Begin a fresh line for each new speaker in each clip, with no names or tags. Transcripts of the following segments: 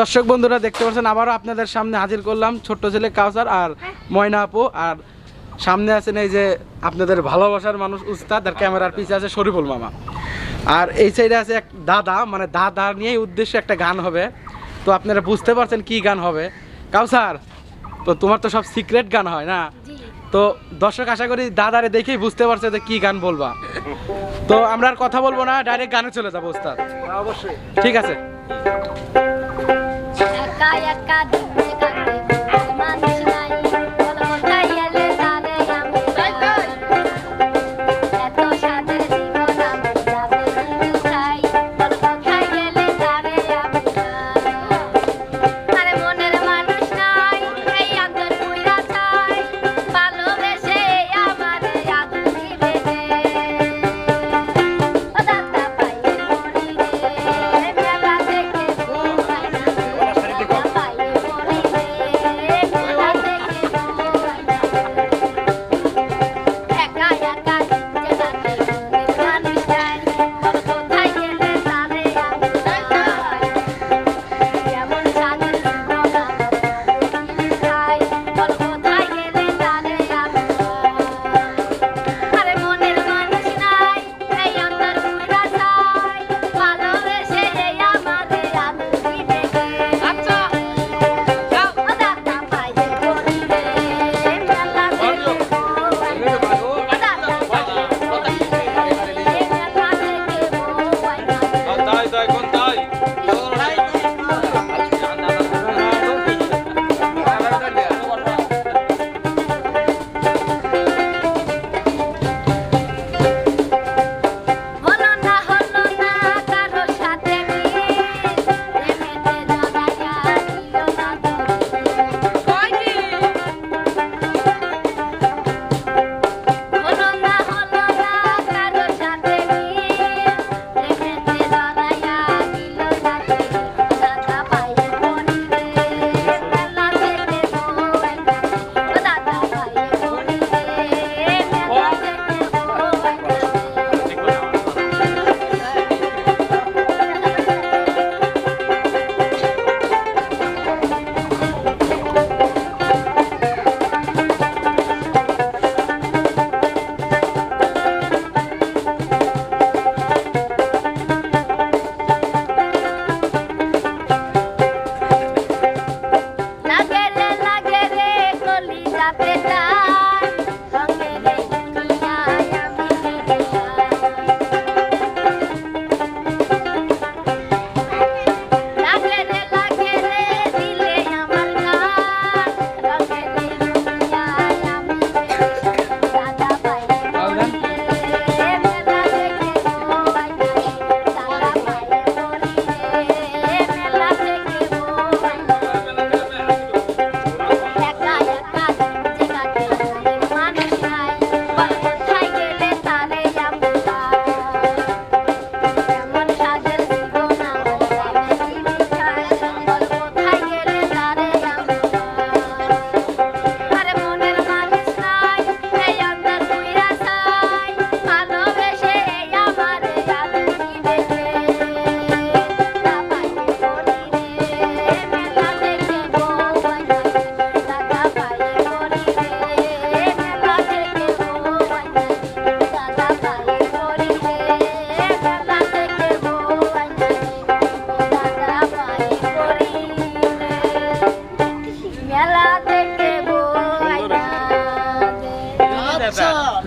দর্শক বন্ধুরা দেখতে পাচ্ছেন আবারও আপনাদের সামনে হাজির করলাম ছোট্ট ছেলে কাউসার আর ময়না আপু। আর সামনে আছেন এই যে আপনাদের ভালোবাসার মানুষ উস্তাদ আর ক্যামেরার পিছে আছে শরীফুল মামা। আর এই সাইডে আছে এক দাদা মানে দাদা নিয়েই উদ্দেশ্যে একটা গান হবে। তো আপনারা বুঝতে পারছেন কি গান হবে। কাউসার তো তোমার তো সব সিক্রেট গান হয় না? তো দর্শক আশা করি দাদারে দেখেই বুঝতে পারছে যে কি গান বলবা। তো আমরা আর কথা বলব না ডাইরেক্ট গানে চলে যাব উস্তাদ।
অবশ্যই।
ঠিক আছে।
একা একা দিনে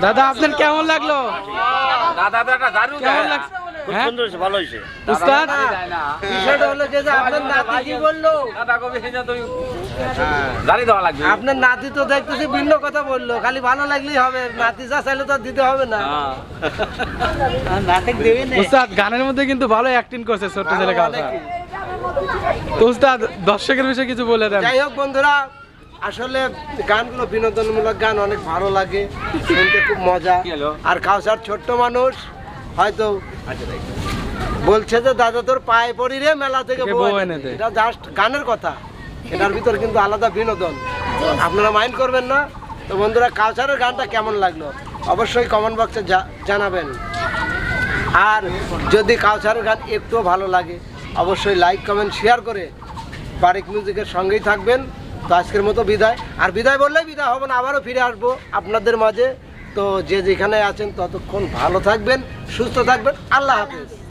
দাদা
আপনার কেমন লাগল?
দাদা দাদা দারুণ
কেমন লাগছে?
খুব
হ্যাঁ?
সুন্দর হয়েছে ভালো হয়েছে।
উস্তাদ?
বিষয়টা হলো যে যে আপনার নাতি তো দেখতেছি ভিন্ন কথা বলল খালি ভালো লাগলেই হবে নাতি যা চাইলে তো আর দিতে হবে না।
উস্তাদ গানের মধ্যে কিন্তু ভালো অ্যাক্টিং করছে ছোট্ট ছেলে উস্তাদ দর্শকের বিষয়ে কিছু বলে দেন।
যাই হোক বন্ধুরা আসলে গানগুলো বিনোদনমূলক গান অনেক ভালো লাগে শুনতে খুব মজা। আর কাউসার ছোট্ট মানুষ হয়তো বলছে যে দাদা তোর পায়ে পড়ি রে মেলা থেকে। এটা জাস্ট গানের কথা। এটার ভিতর কিন্তু আলাদা বিনোদন। আপনারা মাইন্ড করবেন না। তো বন্ধুরা কালচারের গানটা কেমন লাগল? অবশ্যই কমেন্ট বক্সে জানাবেন। আর যদি কালচারের গান একটুও ভালো লাগে অবশ্যই লাইক কমেন্ট শেয়ার করে বারিক মিউজিকের সঙ্গেই থাকবেন। তো আজকের মতো বিদায়। আর বিদায় বললেই বিদায় হবেন আবারও ফিরে আসব আপনাদের মাঝে। তো যে যেখানে আছেন ততক্ষণ ভালো থাকবেন, সুস্থ থাকবেন। আল্লাহ হাফিজ।